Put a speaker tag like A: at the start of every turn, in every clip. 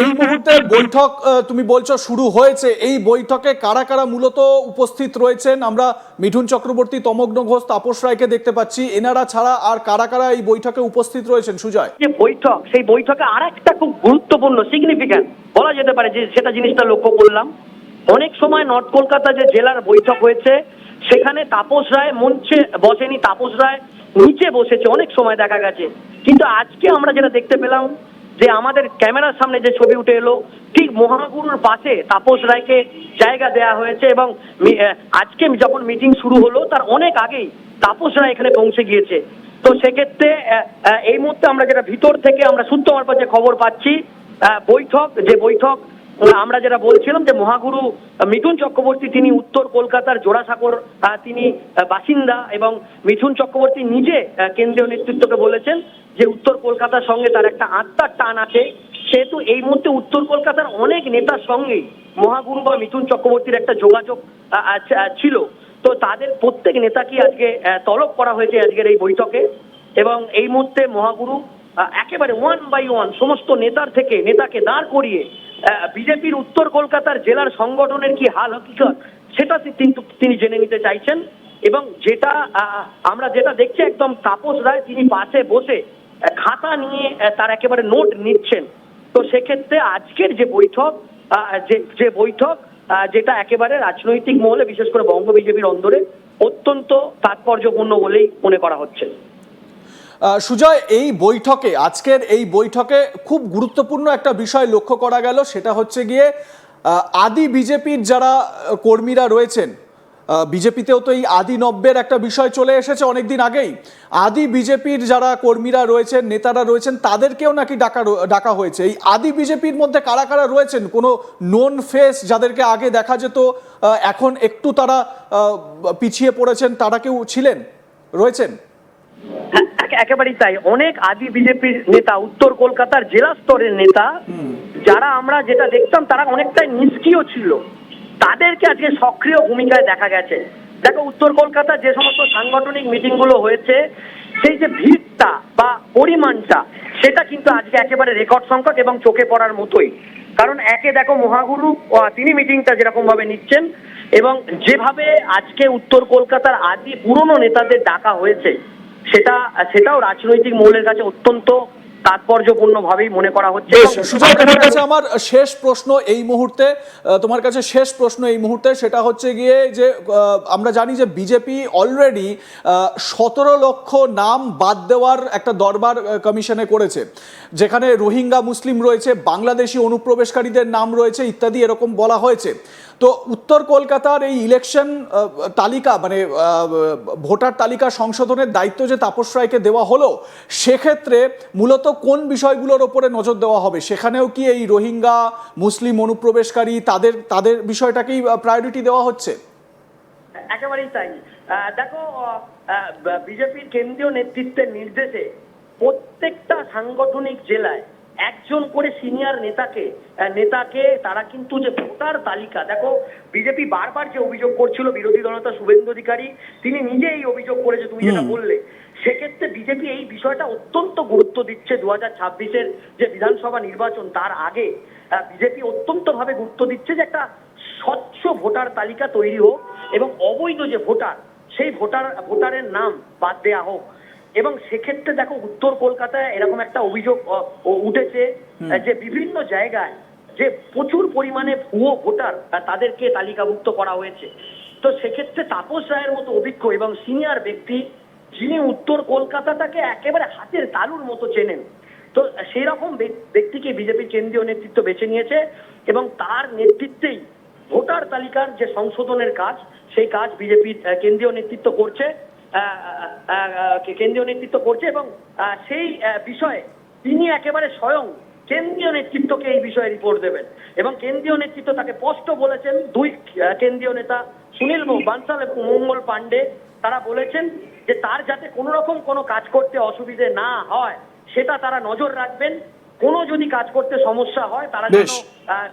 A: এই মুহূর্তে বৈঠক তুমি বলছো শুরু হয়েছে। এই বৈঠকে কারা কারা মূলত উপস্থিত রয়েছেন? আমরা মিঠুন চক্রবর্তী, তমগ্ন ঘোষ, তাপস রায়কে দেখতে পাচ্ছি। এনারা ছাড়া আর কারা কারা এই বৈঠকে উপস্থিত রয়েছেন? সুজয়।
B: যে বৈঠক, সেই বৈঠকে আর একটা খুব গুরুত্বপূর্ণ সিগনিফিক্যান্ট বলা যেতে পারে যে সেটা জিনিসটা লক্ষ্য করলাম। অনেক সময় নর্থ কলকাতা যে জেলার বৈঠক হয়েছে, সেখানে তাপস রায় মঞ্চে বসেনি, তাপস রায় নিচে বসেছে, অনেক সময় দেখা গেছে। কিন্তু আজকে আমরা যেটা দেখতে পেলাম যে আমাদের ক্যামেরার সামনে যে ছবি উঠে এলো, ঠিক মহাগুরুর পাশে তাপস রায়কে জায়গা দেয়া হয়েছে এবং আজকে যখন মিটিং শুরু হলো, তার অনেক আগেই তাপস রায় এখানে পৌঁছে গিয়েছে। তো সেক্ষেত্রে এই মুহূর্তে আমরা যেটা ভিতর থেকে আমরা শুনতে আমার যে খবর পাচ্ছি বৈঠক, যে বৈঠক আমরা যেটা বলছিলাম যে মহাগুরু মিঠুন চক্রবর্তী, তিনি উত্তর কলকাতার জোড়াসাঁকোর তিনি বাসিন্দা এবং মিঠুন চক্রবর্তী নিজে কেন্দ্রীয় নেতৃত্বকে বলেছেন যে উত্তর কলকাতার সঙ্গে তার একটা আত্মার টান আছে। সেহেতু এই মুহূর্তে উত্তর কলকাতার অনেক নেতার সঙ্গেই মহাগুরু বা মিঠুন চক্রবর্তীর একটা যোগাযোগ ছিল। তো তাদের প্রত্যেক নেতাকে আজকে তলব করা হয়েছে আজকের এই বৈঠকে এবং এই মুহূর্তে মহাগুরু একেবারে ওয়ান বাই ওয়ান সমস্ত নেতার থেকে, নেতাকে দাঁড় করিয়ে বিজেপির উত্তর কলকাতার জেলার সংগঠনের কি হাল হকিকত, সেটা কিন্তু তিনি জেনে নিতে চাইছেন। এবং যেটা আমরা যেটা দেখছি একদম তাপস রায় তিনি পাশে বসে খাতা নিয়ে তার একেবারে নোট নিচ্ছেন। তো সেক্ষেত্রে আজকের যে বৈঠক যে বৈঠক যেটা একেবারে রাজনৈতিক মহলে, বিশেষ করে বঙ্গ বিজেপির অন্দরে, অত্যন্ত তাৎপর্যপূর্ণ বলেই মনে করা হচ্ছে।
A: সুজয় এই বৈঠকে আজকের এই বৈঠকে খুব গুরুত্বপূর্ণ একটা বিষয় লক্ষ্য করা গেল সেটা হচ্ছে গিয়ে আদি বিজেপির যারা কর্মীরা রয়েছেন বিজেপিতেও তো এই আদি নব্যের একটা বিষয় চলে এসেছে অনেকদিন আগেই আদি বিজেপির যারা কর্মীরা রয়েছেন নেতারা রয়েছেন তাদেরকেও নাকি ডাকা ডাকা হয়েছে। এই আদি বিজেপির মধ্যে কারা কারা রয়েছেন? কোনো নোন ফেস যাদেরকে আগে দেখা যেত এখন একটু তারা পিছিয়ে পড়েছেন তারা কেউ ছিলেন? রয়েছেন?
B: হ্যাঁ, একেবারেই তাই। অনেক আদি বিজেপির নেতা, উত্তর কলকাতার জেলা স্তরের নেতা, যারা আমরা যেটা দেখতাম তারা অনেকটাই নিষ্ক্রিয় ছিল। তাদেরকে আজকে সক্রিয় ভূমিকায় দেখা গেছে। দেখো, উত্তর কলকাতার যে সমস্ত সাংগঠনিক মিটিংগুলো হয়েছে, সেই যে ভিড়টা বা পরিমাণটা, সেটা কিন্তু আজকে একেবারে রেকর্ড সংখ্যক এবং চোখে পড়ার মতোই। কারণ একে দেখো, মহাগুরু তিনি মিটিংটা যেরকম ভাবে নিচ্ছেন এবং যেভাবে আজকে উত্তর কলকাতার আদি পুরনো নেতাদের ডাকা হয়েছে সেটা সেটাও রাজনৈতিক মহলের কাছে অত্যন্ত তাৎপর্যপূর্ণ ভাবেই মনে করা হচ্ছে।
A: সুজয় তোমার কাছে আমার শেষ প্রশ্ন এই মুহূর্তে তোমার কাছে শেষ প্রশ্ন এই মুহূর্তে, সেটা হচ্ছে গিয়ে যে আমরা জানি যে বিজেপি অলরেডি সতেরো লক্ষ নাম বাদ দেওয়ার একটা দরবার কমিশনে করেছে, যেখানে রোহিঙ্গা মুসলিম রয়েছে, বাংলাদেশি অনুপ্রবেশকারীদের নাম রয়েছে, ইত্যাদি এরকম বলা হয়েছে। তো উত্তর কলকাতার এই ইলেকশন তালিকা মানে ভোটার তালিকা সংশোধনের দায়িত্ব যে তাপস রায়কে দেওয়া হলো, সেক্ষেত্রে মূলত কোন বিষয়গুলোর ওপরে নজর দেওয়া হবে? সেখানেও কি এই রোহিঙ্গা, মুসলিম অনুপ্রবেশকারী তাদের তাদের বিষয়টাকেই প্রায়োরিটি দেওয়া হচ্ছে?
B: একেবারেই তাই। দেখো বিজেপির কেন্দ্রীয় নেতৃত্বের নির্দেশে প্রত্যেকটা সাংগঠনিক জেলায় একজন করে সিনিয়র নেতাকে নেতাকে তারা কিন্তু যে ভোটার তালিকা দেখো বিজেপি বারবার যে অভিযোগ করছিল বিরোধী দলনেতা শুভেন্দু অধিকারী তিনি নিজে এই অভিযোগ করেছে তুমি যেটা বললে সেক্ষেত্রে বিজেপি এই বিষয়টা অত্যন্ত গুরুত্ব দিচ্ছে দু হাজার ছাব্বিশের যে বিধানসভা নির্বাচন তার আগে বিজেপি অত্যন্ত ভাবে গুরুত্ব দিচ্ছে যে একটা স্বচ্ছ ভোটার তালিকা তৈরি হোক এবং অবৈধ যে ভোটার সেই ভোটার ভোটারের নাম বাদ দেওয়া হোক। এবং সেক্ষেত্রে দেখো উত্তর কলকাতায় এরকম একটা অভিযোগ উঠেছে যে বিভিন্ন জায়গায় যে প্রচুর পরিমাণে ভুয়ো ভোটার তাদেরকে তালিকাভুক্ত করা হয়েছে। তো সেক্ষেত্রে তাপস রায়ের মতো অভিজ্ঞ এবং সিনিয়র ব্যক্তি যিনি উত্তর কলকাতাটাকে একেবারে হাতের তালুর মতো চেনেন তো সেই রকম ব্যক্তিকে বিজেপি কেন্দ্রীয় নেতৃত্ব বেছে নিয়েছে এবং তার নেতৃত্বেই ভোটার তালিকার যে সংশোধনের কাজ সেই কাজ বিজেপির কেন্দ্রীয় নেতৃত্ব করছে। কেন্দ্রীয় নেতৃত্ব করছে এবং সেই বিষয়ে তিনি একেবারে স্বয়ং কেন্দ্রীয় নেতৃত্বকে এই বিষয়ে রিপোর্ট দেবেন। এবং কেন্দ্রীয় নেতৃত্ব তাকে স্পষ্ট বলেছেন, দুই কেন্দ্রীয় নেতা সুনীল বানসাল এবং মঙ্গল পান্ডে তারা বলেছেন যে তার যাতে কোনো রকম কোনো কাজ করতে অসুবিধে না হয়, সেটা তারা নজর রাখবেন। কোনো যদি কাজ করতে সমস্যা হয় তারা যেন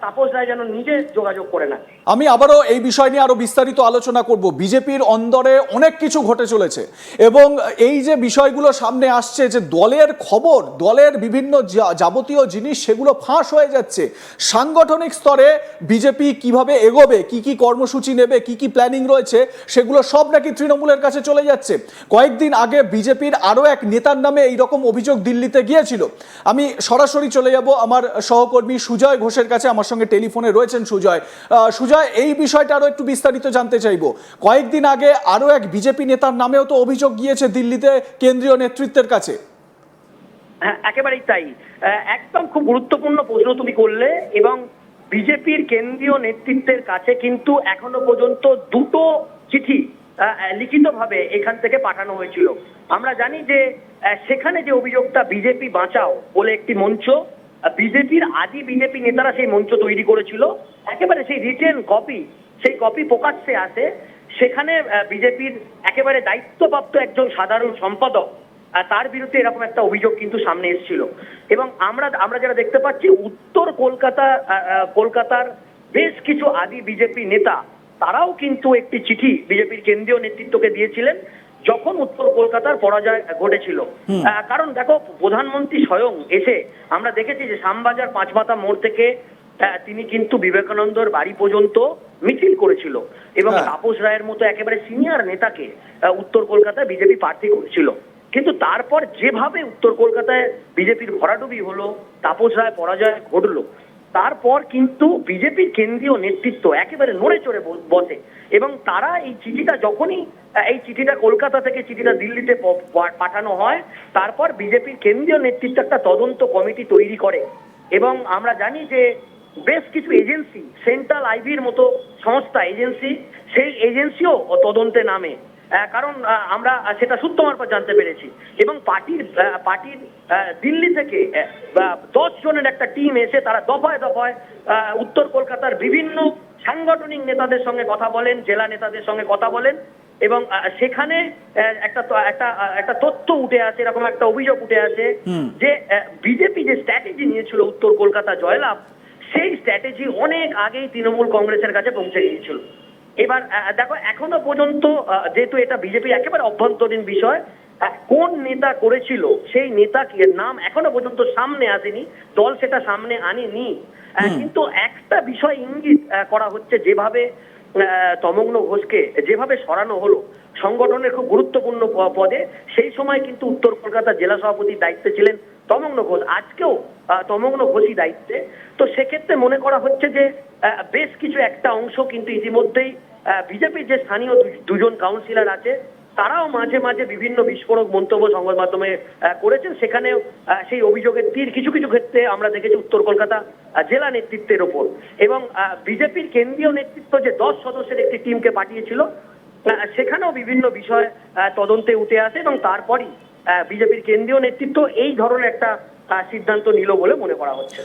B: তাপস রায় যেন নিজে যোগাযোগ করে না
A: আমি আবারও এই বিষয় নিয়ে আরও বিস্তারিত আলোচনা করব। বিজেপির অন্দরে অনেক কিছু ঘটে চলেছে এবং এই যে বিষয়গুলো সামনে আসছে যে দলের খবর দলের বিভিন্ন যাবতীয় জিনিস সেগুলো ফাঁস হয়ে যাচ্ছে সাংগঠনিক স্তরে বিজেপি কীভাবে এগোবে কি কি কর্মসূচি নেবে কি কি প্ল্যানিং রয়েছে সেগুলো সব নাকি তৃণমূলের কাছে চলে যাচ্ছে। কয়েকদিন আগে বিজেপির আরও এক নেতার নামে এই রকম অভিযোগ দিল্লিতে গিয়েছিল। আমি সরাসরি চলে যাব আমার সহকর্মী সুজয় ঘোষের কাছে। আমার সঙ্গে টেলিফোনে রয়েছেন সুজয়। সুজয়, এই বিষয়টা আরও একটু বিস্তারিত জানতে চাইব। কয়েকদিন আগে আরও এক বিজেপি নেতার নামেও তো অভিযোগ গিয়েছে দিল্লিতে কেন্দ্রীয় নেতৃত্বের কাছে।
B: হ্যাঁ একেবারেই তাই। একদম খুব গুরুত্বপূর্ণ প্রশ্ন তুমি করলে এবং বিজেপির কেন্দ্রীয় নেতৃত্বের কাছে কিন্তু এখনও পর্যন্ত দুটো চিঠি লিখিতভাবে এখান থেকে পাঠানো হয়েছিল। আমরা জানি যে সেখানে যে অভিযোগটা বিজেপি বাঁচাও বলে একটি মঞ্চ বিজেপির আদি বিজেপি নেতারা সেই মঞ্চ তৈরি করেছিল। একেবারে সেই রিটেন কপি সেই কপি প্রকাশ্যে আসে। সেখানে বিজেপির একেবারে দায়িত্বপ্রাপ্ত একজন সাধারণ সম্পাদক তার বিরুদ্ধে এরকম একটা অভিযোগ কিন্তু সামনে এসেছিল। এবং আমরা আমরা যারা দেখতে পাচ্ছি, উত্তর কলকাতা কলকাতার বেশ কিছু আদি বিজেপি নেতা তারাও কিন্তু একটি চিঠি বিজেপির কেন্দ্রীয় নেতৃত্বকে দিয়েছিলেন যখন উত্তর কলকাতার পরাজয় ঘটেছিল। কারণ দেখো প্রধানমন্ত্রী স্বয়ং এসে আমরা দেখেছি যে শ্যামবাজার পাঁচমাথা মোড় থেকে তিনি কিন্তু বিবেকানন্দর বাড়ি পর্যন্ত মিছিল করেছিল এবং
A: হ্যাঁ।
B: তাপস রায়ের মতো একেবারে সিনিয়র নেতাকে উত্তর কলকাতায় বিজেপি প্রার্থী করেছিল। কিন্তু তারপর যেভাবে উত্তর কলকাতায় বিজেপির ভরাডুবি হলো তাপস রায় পরাজয় ঘটলো তারপর কিন্তু বিজেপির কেন্দ্রীয় নেতৃত্ব একেবারে নড়ে চড়ে বসে। এবং তারা এই চিঠিটা যখনই এই চিঠিটা কলকাতা থেকে চিঠিটা দিল্লিতে পাঠানো হয়, তারপর বিজেপির কেন্দ্রীয় নেতৃত্ব একটা তদন্ত কমিটি তৈরি করে। এবং আমরা জানি যে বেশ কিছু এজেন্সি, সেন্ট্রাল আইভির মতো সংস্থা, এজেন্সি, সেই এজেন্সিও তদন্তে নামে। কারণ আমরা সেটা সূত্র মারফত জানতে পেরেছি। এবং পার্টির পার্টির দিল্লি থেকে দশ জনের একটা টিম এসে তারা দফায় দফায় উত্তর কলকাতার বিভিন্ন সাংগঠনিক নেতাদের সঙ্গে কথা বলেন জেলা নেতাদের সঙ্গে কথা বলেন এবং সেখানে একটা একটা একটা তথ্য উঠে আসে এরকম একটা অভিযোগ উঠে আসে যে বিজেপি যে স্ট্র্যাটেজি নিয়েছিল উত্তর কলকাতা জয়লাভ সেই স্ট্র্যাটেজি অনেক আগেই তৃণমূল কংগ্রেসের কাছে পৌঁছে গিয়েছিল। এবার দেখো এখনও পর্যন্ত যেহেতু এটা বিজেপির একেবারে অভ্যন্তরীণ বিষয় কোন নেতা করেছিল সেই নেতা কি নাম এখনও পর্যন্ত সামনে আসেনি দল সেটা সামনে আনেনি। কিন্তু একটা বিষয় ইঙ্গিত করা হচ্ছে যেভাবে তমগ্ন ঘোষকে যেভাবে সরানো হলো সংগঠনের খুব গুরুত্বপূর্ণ পদে সেই সময় কিন্তু উত্তর কলকাতা জেলা সভাপতির দায়িত্বে ছিলেন তমগ্ন ঘোষ। আজকেও তমগ্ন ঘোষই দায়িত্বে। তো সেক্ষেত্রে মনে করা হচ্ছে যে বেশ কিছু একটা অংশ কিন্তু ইতিমধ্যেই বিজেপির যে স্থানীয় দুজন কাউন্সিলর আছে তারাও মাঝে মাঝে বিভিন্ন বিস্ফোরক মন্তব্য সংবাদ মাধ্যমে করেছেন। সেখানেও আহ, সেই অভিযোগের তীর কিছু কিছু ক্ষেত্রে আমরা দেখেছি উত্তর কলকাতা জেলা নেতৃত্বের ওপর। এবং বিজেপির কেন্দ্রীয় নেতৃত্ব যে দশ সদস্যের একটি টিমকে পাঠিয়েছিল সেখানেও বিভিন্ন বিষয় তদন্তে উঠে আসে এবং তারপরই বিজেপির কেন্দ্রীয় নেতৃত্ব এই ধরনের একটা সিদ্ধান্ত নিল বলে মনে করা হচ্ছে।